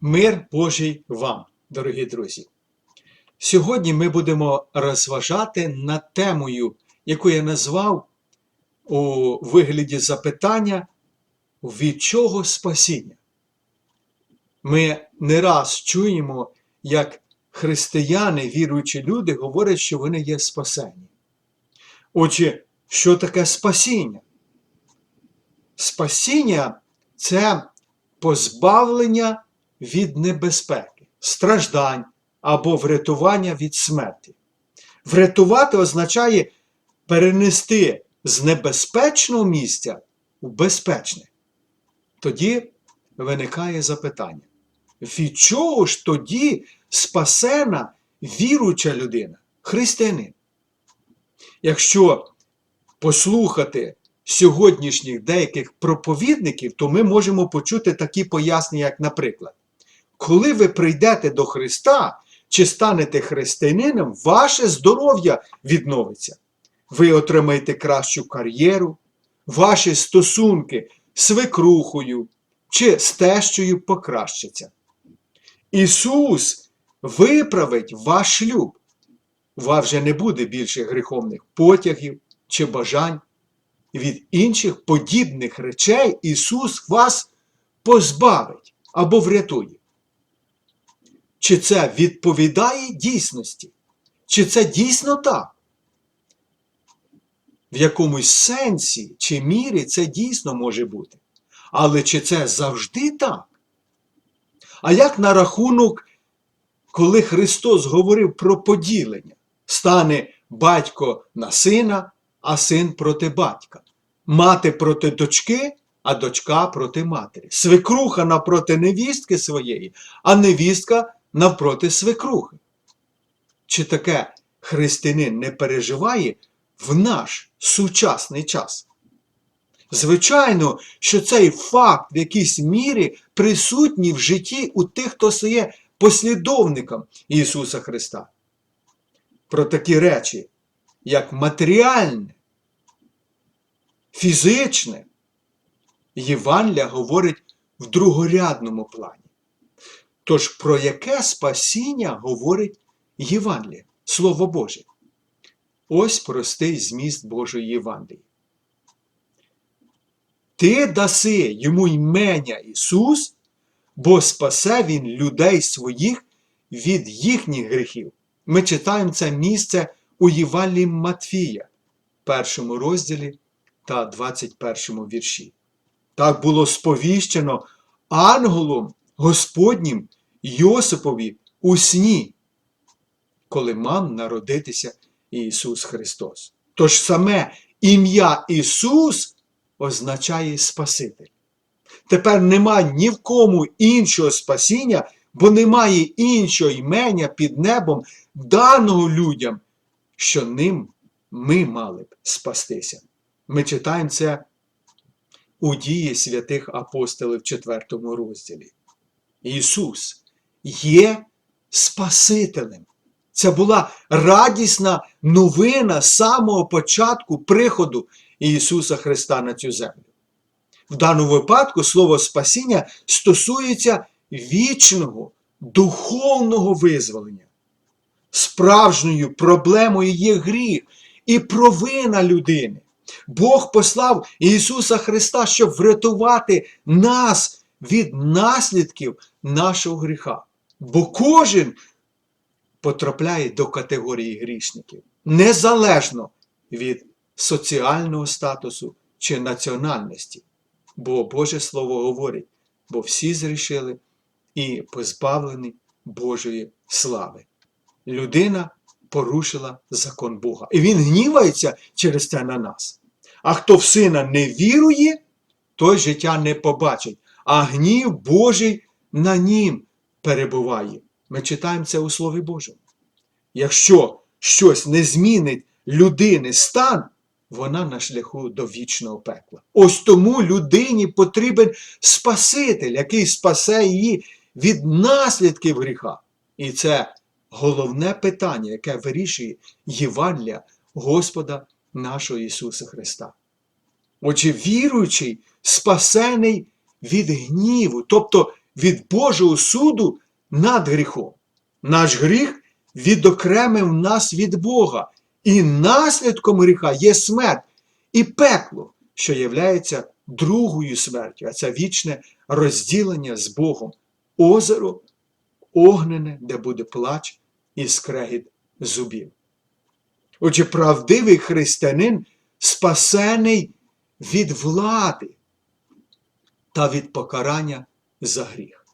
Мир Божий вам, дорогі друзі. Сьогодні ми будемо розважати над темою, яку я назвав у вигляді запитання від чого спасіння. Ми не раз чуємо, як християни, віруючі люди, говорять, що вони є спасені. Отже, що таке спасіння? Спасіння це позбавлення від небезпеки, страждань або врятування від смерті. Врятувати означає перенести з небезпечного місця у безпечне. Тоді виникає запитання: від чого ж тоді спасена віруюча людина, християнин? Якщо послухати сьогоднішніх деяких проповідників, то ми можемо почути такі пояснення, як, наприклад, коли ви прийдете до Христа чи станете християнином, ваше здоров'я відновиться. Ви отримаєте кращу кар'єру, ваші стосунки з свекрухою чи з тещою покращаться. Ісус виправить ваш шлюб. У вас вже не буде більше гріховних потягів чи бажань. Від інших подібних речей Ісус вас позбавить або врятує. Чи це відповідає дійсності? Чи це дійсно так? В якомусь сенсі чи мірі це дійсно може бути. Але чи це завжди так? А як на рахунок, коли Христос говорив про поділення, стане батько на сина, а син проти батька, мати проти дочки, а дочка проти матері, свекруха напроти невістки своєї, а невістка навпроти свекрухи. Чи таке християнин не переживає в наш сучасний час? Звичайно, що цей факт в якійсь мірі присутній в житті у тих, хто стає послідовником Ісуса Христа. Про такі речі, як матеріальне, фізичне, Євангелія говорить в другорядному плані. Тож про яке спасіння говорить Євангеліє, Слово Боже? Ось простий зміст Божої Євангелії. Ти даси йому ймення Ісус, бо спасе Він людей своїх від їхніх гріхів. Ми читаємо це місце у Євангелії Матфія, першому розділі та 21 вірші. Так було сповіщено ангелом Господнім Йосипові у сні, коли мав народитися Ісус Христос. Тож саме ім'я Ісус означає Спаситель. Тепер нема ні в кому іншого спасіння, бо немає іншого імення під небом, даного людям, що ним ми мали б спастися. Ми читаємо це у дії святих апостолів в 4 розділі. Ісус є Спасителем. Це була радісна новина з самого початку приходу Ісуса Христа на цю землю. В даному випадку слово спасіння стосується вічного, духовного визволення. Справжньою проблемою є гріх і провина людини. Бог послав Ісуса Христа, щоб врятувати нас від наслідків нашого гріха. Бо кожен потрапляє до категорії грішників, незалежно від соціального статусу чи національності. Бо Боже Слово говорить, бо всі зрішили і позбавлені Божої слави. Людина порушила закон Бога. І він гнівається через це на нас. А хто в сина не вірує, той життя не побачить, а гнів Божий на нім перебуває. Ми читаємо це у Слові Божому. Якщо щось не змінить людини стан, вона на шляху до вічного пекла. Ось тому людині потрібен Спаситель, який спасе її від наслідків гріха. І це головне питання, яке вирішує Євангелія Господа нашого Ісуса Христа. Отже, віруючий, спасений від гніву, тобто від Божого суду над гріхом. Наш гріх відокремив нас від Бога, і наслідком гріха є смерть і пекло, що являється другою смертю, а це вічне розділення з Богом, озеро огнене, де буде плач і скрегіт зубів. Отже, правдивий християнин спасений від влади та від покарання за гріх.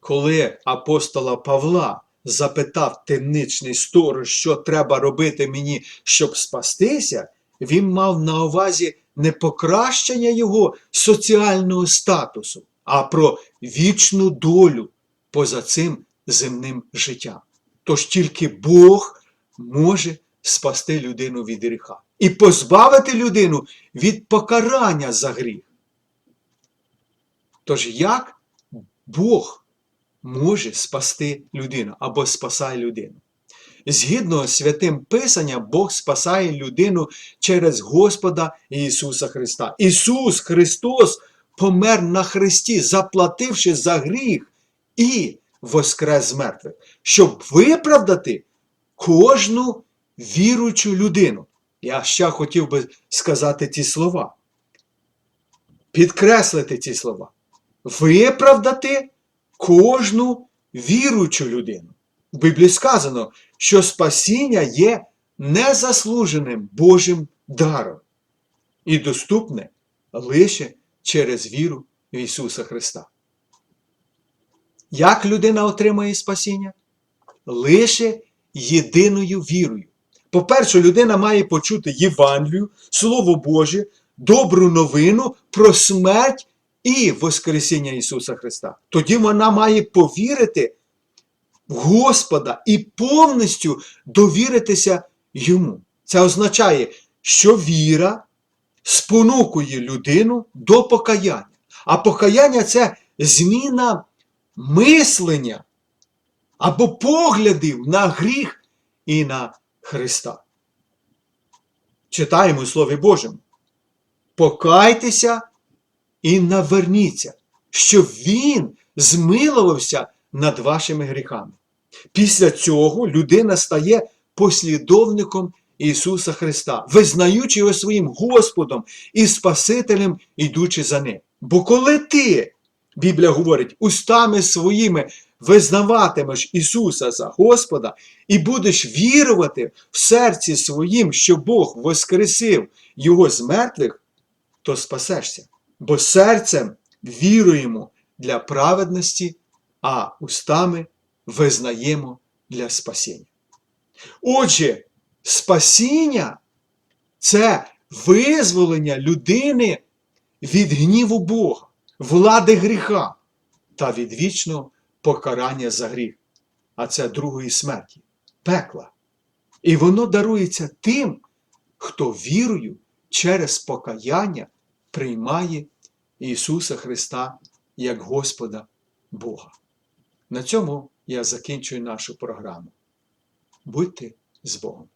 Коли апостола Павла запитав темничний сторож, що треба робити мені, щоб спастися, він мав на увазі не покращення його соціального статусу, а про вічну долю поза цим земним життям. Тож тільки Бог може спасти людину від гріха і позбавити людину від покарання за гріх. Тож як Бог може спасти людину або спасає людину? Згідно з святим Писанням, Бог спасає людину через Господа Ісуса Христа. Ісус Христос помер на Христі, заплативши за гріх і воскрес з мертвих, щоб виправдати кожну віруючу людину. Я ще хотів би сказати ці слова. Підкреслити ці слова. Виправдати кожну віруючу людину. В Біблії сказано, що спасіння є незаслуженим Божим даром і доступне лише через віру в Ісуса Христа. Як людина отримає спасіння? Лише єдиною вірою. По-перше, людина має почути Євангелію, Слово Боже, добру новину про смерть і Воскресіння Ісуса Христа. Тоді вона має повірити в Господа і повністю довіритися Йому. Це означає, що віра спонукує людину до покаяння. А покаяння це зміна мислення або поглядів на гріх і на Христа. Читаємо у Слові Божому. Покайтеся і наверніться, щоб Він змилувався над вашими гріхами. Після цього людина стає послідовником Ісуса Христа, визнаючи його своїм Господом і Спасителем, ідучи за ним. Бо коли ти, Біблія говорить, устами своїми визнаватимеш Ісуса за Господа і будеш вірувати в серці своїм, що Бог воскресив Його з мертвих, то спасешся. Бо серцем віруємо для праведності, а устами визнаємо для спасіння. Отже, спасіння це визволення людини від гніву Бога, влади гріха та від вічного покарання за гріх, а це другої смерті, пекла. І воно дарується тим, хто вірою через покаяння приймає Ісуса Христа як Господа Бога. На цьому я закінчую нашу програму. Будьте з Богом!